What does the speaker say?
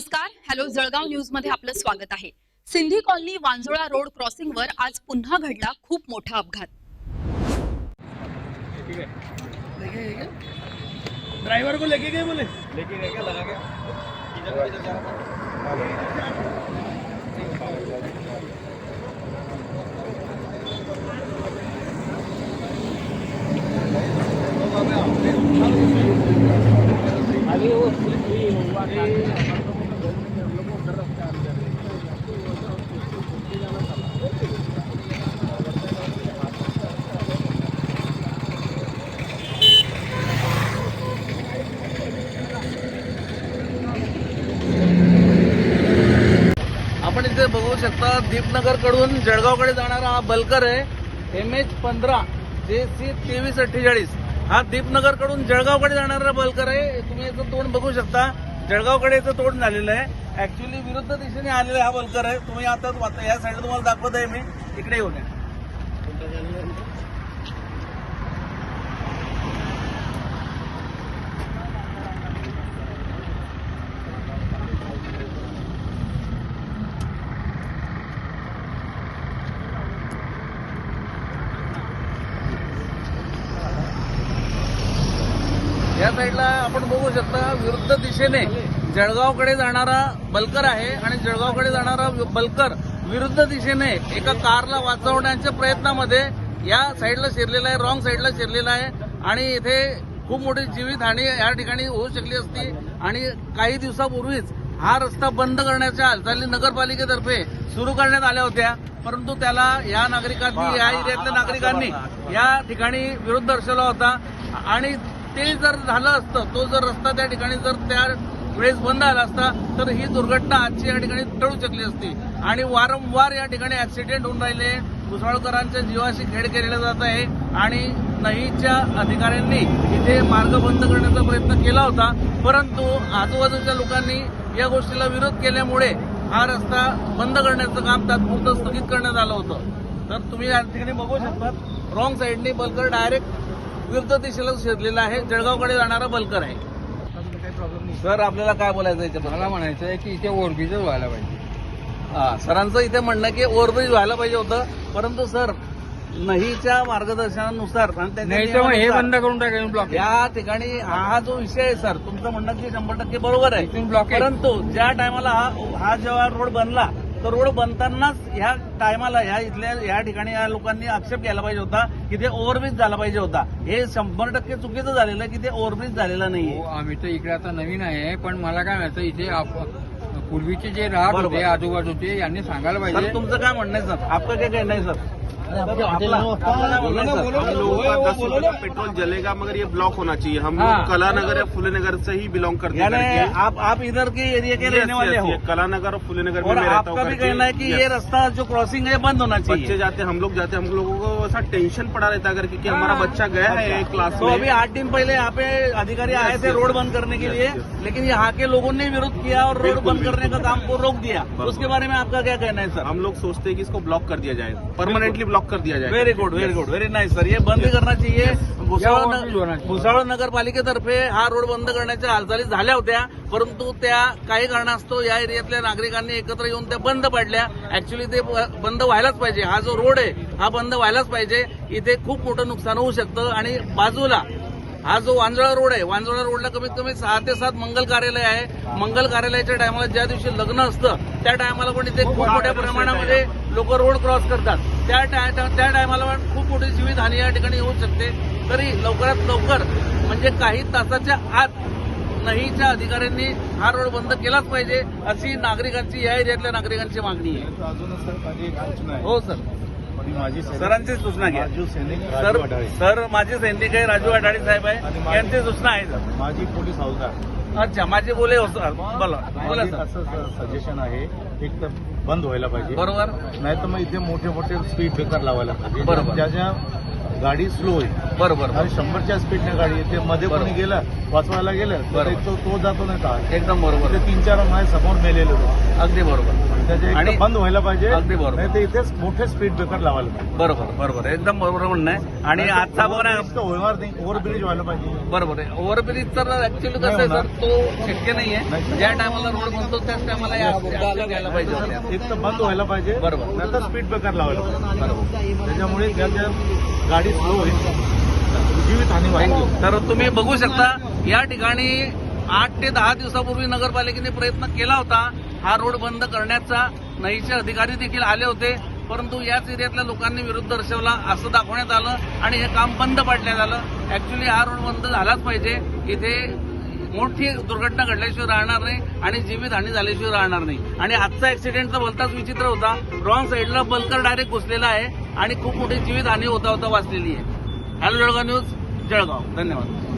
नमस्कार. हॅलो जळगाव न्यूजमध्ये आपलं स्वागत आहे. सिंधी कॉलनी वांजोळा रोड क्रॉसिंगवर आज पुन्हा घडला खूप मोठा अपघात. ड्राइवर को लेके गए बोले? लेके गए क्या? लगा क्या शकता. दीपनगरकडून जळगावकडे जाणारा हा बलकर आहे. एम एच पंधरा जे सी तेवीस अठ्ठेचाळीस. हा दीपनगरकडून जळगावकडे जाणारा बलकर आहे. तुम्ही याचं तोंड बघू शकता. जळगावकडे याचं तोंड झालेलं आहे. ऍक्च्युली विरुद्ध दिशेने आलेला हा बलकर आहे. तुम्ही आता या साईडला तुम्हाला दाखवत आहे मी. इकडे येऊन या. या साईडला आपण बघू शकता विरुद्ध दिशेने जळगावकडे जाणारा बलकर आहे आणि जळगावकडे जाणारा बलकर विरुद्ध दिशेने एका कारला वाचवण्याच्या प्रयत्नामध्ये या साईडला शिरलेला आहे रॉंग साईडला शिरलेला आहे. आणि इथे खूप मोठी जीवितहानी या ठिकाणी होऊ शकली असती. आणि काही दिवसापूर्वीच हा रस्ता बंद करण्याच्या हालचाली नगरपालिकेतर्फे सुरू करण्यात आल्या होत्या. परंतु त्याला या नागरिकांनी या एरियातल्या नागरिकांनी या ठिकाणी विरोध दर्शवला होता. आणि ते जर झालं असतं तो जर रस्ता त्या ठिकाणी जर त्या वेळेस बंद आला असता तर ही दुर्घटना आजची या ठिकाणी टळू शकली असती. आणि वारंवार या ठिकाणी ऍक्सिडेंट होऊन राहिले. भुसावळकरांच्या जीवाशी खेळ केलेला जात आहे. आणि नहीच्या अधिकाऱ्यांनी इथे मार्ग बंद करण्याचा प्रयत्न केला होता. परंतु आजूबाजूच्या लोकांनी या गोष्टीला विरोध केल्यामुळे हा रस्ता बंद करण्याचं काम तात्पुरतं स्थगित करण्यात आलं होतं. तर तुम्ही या ठिकाणी बघू शकता रॉंग साईडने बलकर डायरेक्ट विरुद्ध दिशेला शिरलेला आहे. जळगावकडे जाणारा बलकर आहे. सर आपल्याला काय बोलायचं याच्याबद्दल? मला म्हणायचं आहे की इथे ओरबीच व्हायला पाहिजे. हा, सरांचं इथे म्हणणं की ओव्हरब्रिज व्हायला पाहिजे होतं. परंतु सर नहीच्या मार्गदर्शनानुसार आणि त्याच्या नाही तर मग हे नियमानुसार बंद करून टाकायचं ब्लॉक या ठिकाणी हा जो विषय आहे सर तुमचं म्हणणं की शंभर टक्के बरोबर आहे. इथून block आहे. परंतु ज्या टायमाला हा हा जेव्हा रोड बनला तर रोड बनतानाच ह्या टायमाला ह्या इथल्या या ठिकाणी या लोकांनी आक्षेप घ्यायला पाहिजे होता की ते ओव्हरब्रिज झाला पाहिजे होता. हे शंभर टक्के चुकीचं झालेलं की ते ओव्हरब्रिज झालेलं नाहीये. हो आम्ही तर इकडे आता नवीन आहे पण मला काय म्हणायचं इथे पूर्वीचे जे राहत. होते आजूबाजूचे यांनी सांगायला पाहिजे. तुमचं काय म्हणणं आहे सर? आपलं काय कहणं आहे सर? पेट्रोल जलेगा मगर ये ब्लॉक होना चाहिए। हम हाँ। लोग कला नगर या फुले नगर से ही बिलोंग करते हैं आप आप इधर के एरिया के रहने वाले हो। कला नगर और फुले नगर में आपका भी कहना है कि। ये. रास्ता जो क्रॉसिंग है बंद होना चाहिए। बच्चे जाते हम लोग जाते हैं हम लोगों को ऐसा टेंशन पड़ा रहता है करके कि हमारा हाँ। बच्चा गया है क्लास तो अभी आठ दिन पहले यहाँ पे अधिकारी आए थे रोड बंद करने के लिए लेकिन यहाँ के लोगों ने विरोध किया और रोड बंद करने का काम को रोक दिया। उसके बारे में आपका क्या कहना है सर? हम लोग सोचते हैं कि इसको ब्लॉक कर दिया जाए। परमानेंटली ब्लॉक कर दिया जाए very good very good very nice sir ये बंद करना चाहिए। भुसावळ. भुसावळ नगरपालिकेतर्फे हा रोड बंद करण्याच्या हालचाली झाल्या होत्या परंतु त्या काही कारणास्तव या एरियातल्या नागरिकांनी एकत्र येऊन त्या बंद पडल्या. ऍक्च्युली ते बंद व्हायलाच पाहिजे. हा जो रोड आहे हा बंद व्हायलाच पाहिजे. इथे खूप मोठं नुकसान होऊ शकतं. आणि बाजूला हा जो वांजळा रोड आहे वांजळा रोडला कमीत कमी सहा ते सात मंगल कार्यालय आहे. मंगल कार्यालयाच्या टायमाला ज्या दिवशी लग्न असतं त्या टायमाला पण इथे खूप मोठ्या प्रमाणामध्ये लोक रोड क्रॉस करतात. त्या टाय- त्या टायमाला पण खूप मोठी जीवितहानी या ठिकाणी होऊ शकते. तरी लवकरात लवकर म्हणजे काही तासाच्या आत नहीच्या अधिकाऱ्यांनी हा रोड बंद केलाच पाहिजे अशी नागरिकांची या एरियातल्या नागरिकांची मागणी आहे. हो सर. सरांची सूचना घ्या. राजू सैनिक सर सर माझे सैनिक आहे राजू अडाणी साहेब आहे. यांची सूचना आहे सर. माझी पोलीस हौलदार अच्छा माझे बोले हो सर. बोला. बोला सर. सजेशन आहे. एक तर बंद व्हायला पाहिजे. बरोबर. नाही तर मग इथे मोठे मोठे स्पीड ब्रेकर लावायला पाहिजे. बरोबर. ज्या गाडी स्लो होईल बरोबर आणि शंभरच्या स्पीडने गाडी येते. मध्ये कोणी बरोबर. गेलं वाचवायला गेलं तर बरोबर. तो तो जातो नाही का? एकदम बरोबर. ते तीन चार माझ्यासमोर मेलेले होते. अगदी बरोबर. एक आणि- बंद व्हायला पाहिजे. अगदी बरोबर. नाही तर इथेच मोठे स्पीड ब्रेकर लावायला पाहिजे. बरोबर बरोबर. एकदम बरोबर म्हणणं आहे. आणि आजचा आहे होणार नाही. ओव्हरब्रिज व्हायला पाहिजे. बरोबर आहे. ओव्हरब्रिज तर ऍक्च्युली कसं आहे सर तो शक्य नाही. ज्या टायमाला रोड बनतो त्याच टायमाला घ्यायला पाहिजे. एक तर बंद व्हायला पाहिजे. बरोबर. नंतर स्पीड ब्रेकर लावायला पाहिजे. बरोबर. त्याच्यामुळे त्याच्या गाडी स्लो होईल तर तुम्ही बघू शकता या ठिकाणी आठ ते दहा दिवसापूर्वी नगरपालिकेने प्रयत्न केला होता. हा रोड बंद करण्याचा नईचे अधिकारी देखील आले होते परंतु याच एरियातल्या लोकांनी विरोध दर्शवला असं दाखवण्यात आलं आणि हे काम बंद पाडण्यात आलं. ऍक्च्युली हा रोड बंद झालाच पाहिजे. इथे मोठी दुर्घटना घडल्याशिवाय राहणार नाही आणि जीवितहानी झाल्याशिवाय राहणार नाही. आणि आजचा ऍक्सिडेंट तर भलताच विचित्र होता. रॉंग साईडला बल्कर डायरेक्ट घुसलेला आहे आणि खूप मोठी जीवितहानी होता होता वाचलेली आहे. Hello Jalgaon news Jalgaon. धन्यवाद.